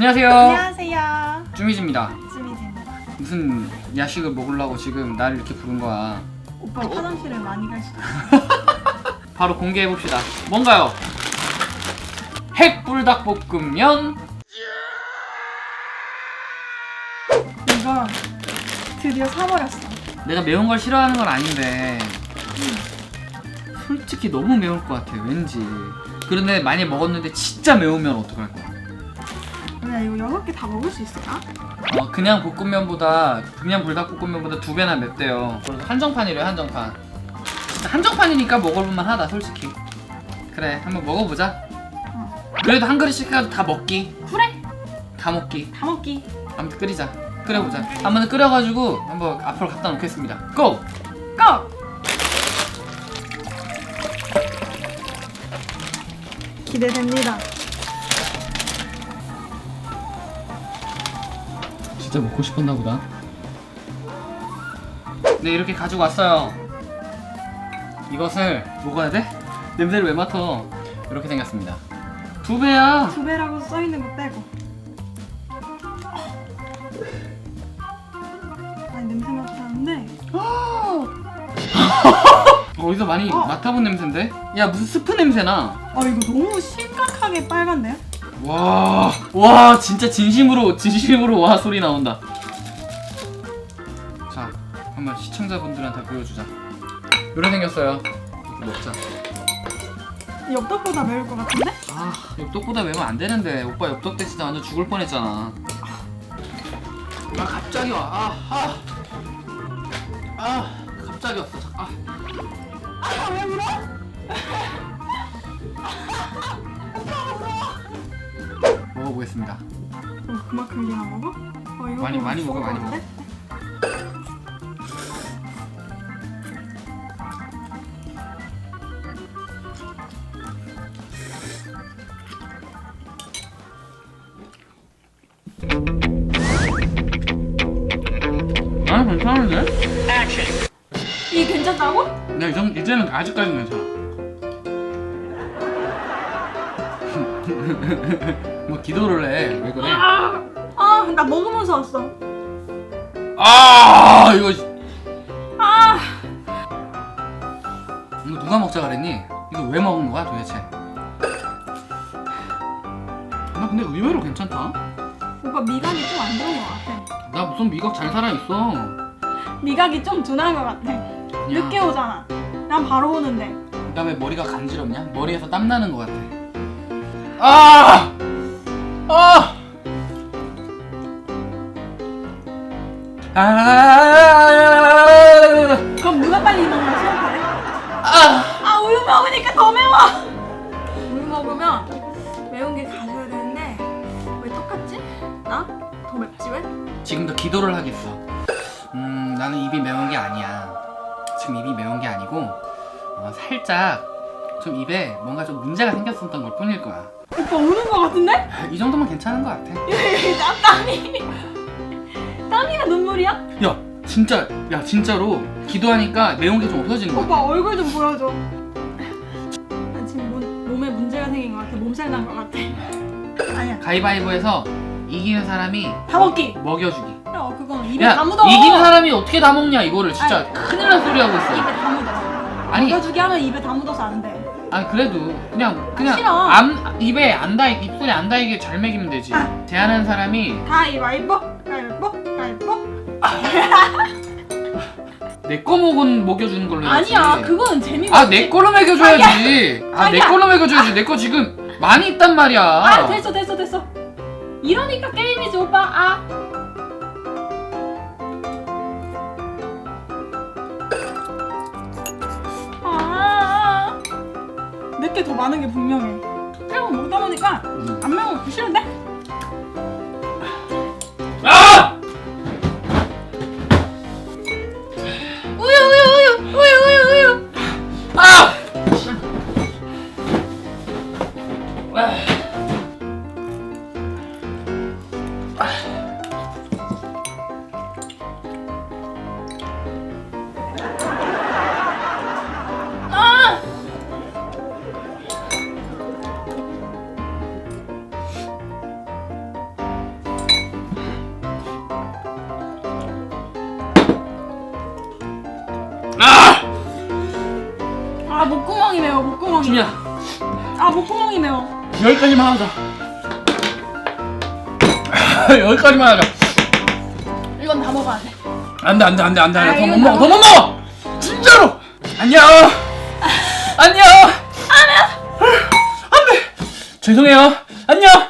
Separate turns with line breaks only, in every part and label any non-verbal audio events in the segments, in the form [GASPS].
안녕하세요.
안녕하세요.
쭈미즈입니다.
쭈미즈입니다.
무슨 야식을 먹으려고 지금 나를 이렇게 부른 거야.
오빠 화장실을 많이 가시다. [LAUGHS]
바로 공개해 봅시다. 뭔가요? 핵 불닭볶음면
이거 드디어 사버렸어.
내가 매운 걸 싫어하는 건 아닌데 솔직히 너무 매울 것 같아 왠지 그런데 많이 먹었는데 진짜 매우면 어떡할 거야
나 이거 여섯 개 다 먹을 수 있을까?
어, 그냥 볶음면보다 그냥 불닭볶음면보다 두 배나 맵대요 그래서 한정판이래요 한정판 한정판이니까 먹어볼만 하다 솔직히 그래 한번 먹어보자
어.
그래도 한 그릇씩이라도 다 먹기
그래.
다 먹기
다 먹기.
아무튼 끓이자 끓여보자 한번 끓여가지고 한번 앞으로 갖다 놓겠습니다 고!
고! 기대됩니다.
진짜 먹고 싶었나 보다. 네 이렇게 가지고 왔어요. 이것을 먹어야 돼? 냄새를 왜 맡아? 이렇게 생겼습니다. 두 배야.
두 배라고 써 있는 거 빼고. 아니 냄새 맡았는데. [GASPS]
어디서 많이
어.
맡아본 냄새인데? 야 무슨 스프 냄새나?
아 이거 너무 심각하게 빨간데요?
와, 와 진짜 진심으로 진심으로 와 소리 나온다. 자, 한번 시청자분들한테 보여주자. 이렇게 생겼어요. 이렇게 먹자.
엽떡보다 매울 것 같은데?
아, 엽떡보다 매면 안 되는데 오빠 엽떡 때 진짜 완전 죽을 뻔했잖아. 아 갑자기 와. 아, 아, 아 갑자기 왔어. 아,
아왜 울어? [LAUGHS]
먹어보겠습니다.
어, 그만큼이나 먹어? 어, 이거
많이,
좀
많이 먹어, 많이
먹었는데?
아 괜찮은데?
이게 괜찮다고?
네, 이 이제는 아직까지는 괜찮아. [LAUGHS] 뭐 기도를 해. 왜 그래?
아, 아, 나 먹으면서 왔어.
아 이거
아,
이거 누가 먹자 그랬니? 이거 왜 먹은 거야 도대체? 나 근데 의외로 괜찮다.
오빠 미각이 좀 안 좋은 것 같아.
나 무슨 미각 잘 살아 있어.
미각이 좀 둔한 것 같아. 늦게 오잖아. 난 바로 오는데.
그다음에 머리가 간지럽냐? 머리에서 땀 나는 것 같아. 아! 아! 아!
그럼 누가 빨리 거 시작하래?
아!
아, 우유 먹으니까 더 매워. 우유 먹으면 매운 게 가져야 되는데 왜 똑같지? 나? 더 맵지 왜?
지금도 기도를 하겠어. 음, 나는 입이 매운 게 아니야. 지금 입이 매운 게 아니고 어, 살짝 좀 입에 뭔가 좀 문제가 생겼었던 걸 뿐일 거야.
오빠 우는 것 같은데?
이 정도면 괜찮은 것 같아.
나 땀이. 땀이가 눈물이야?
야, 진짜, 야 진짜로 기도하니까 매운 게 좀 없어지는 거
오빠. 얼굴 좀 보여줘. 나 지금 몸, 몸에 문제가 생긴 것 같아. 몸살 난 것 같아. 아니야.
가위바위보에서 이기는 사람이
다 먹기.
먹여주기.
야, 그건 입에
야,
다 묻어.
이기는 사람이 어떻게 다 먹냐 이거를 진짜
아니.
큰일 날 소리 하고 있어.
입에 다 묻어.
아니,
먹여주기 하면 입에 다 묻어서 안 돼.
아니 그래도 그냥 그냥
싫어.
안 입에 안 닿이 입술에 안 닿이게 잘 먹이면 되지.
아.
제하는 사람이
가위바위보, 가위바위보, 가위바위보.
내 거 먹은 먹여주는 걸로 해야지.
아니야, 그거는 재미가
아. 내 걸로 먹여줘야지. 아, 내
아니야.
걸로 먹여줘야지. 내 거 지금 많이 있단 말이야.
아, 됐어, 됐어, 됐어. 이러니까 게임이지, 오빠. 아. 아. 몇개더 많은 게 분명해. 계속 먹다 보니까
음.
안 매운 거 싫은데?
아!
우유, 우유, 우유, 우유, 우유, 우유.
아!
아. 목구멍이.
지민아
아 목구멍이 매워.
여기까지만 하자. [LAUGHS] 여기까지만 하자.
이건 다 먹어야 돼.
안돼 안돼 안돼 안돼.
아,
더못
이건
먹어 다더못 먹어 진짜로. 안녕. 안녕. 안돼. 죄송해요. 안녕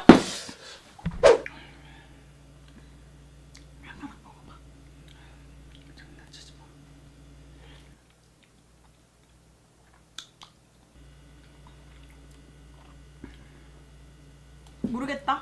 모르겠다.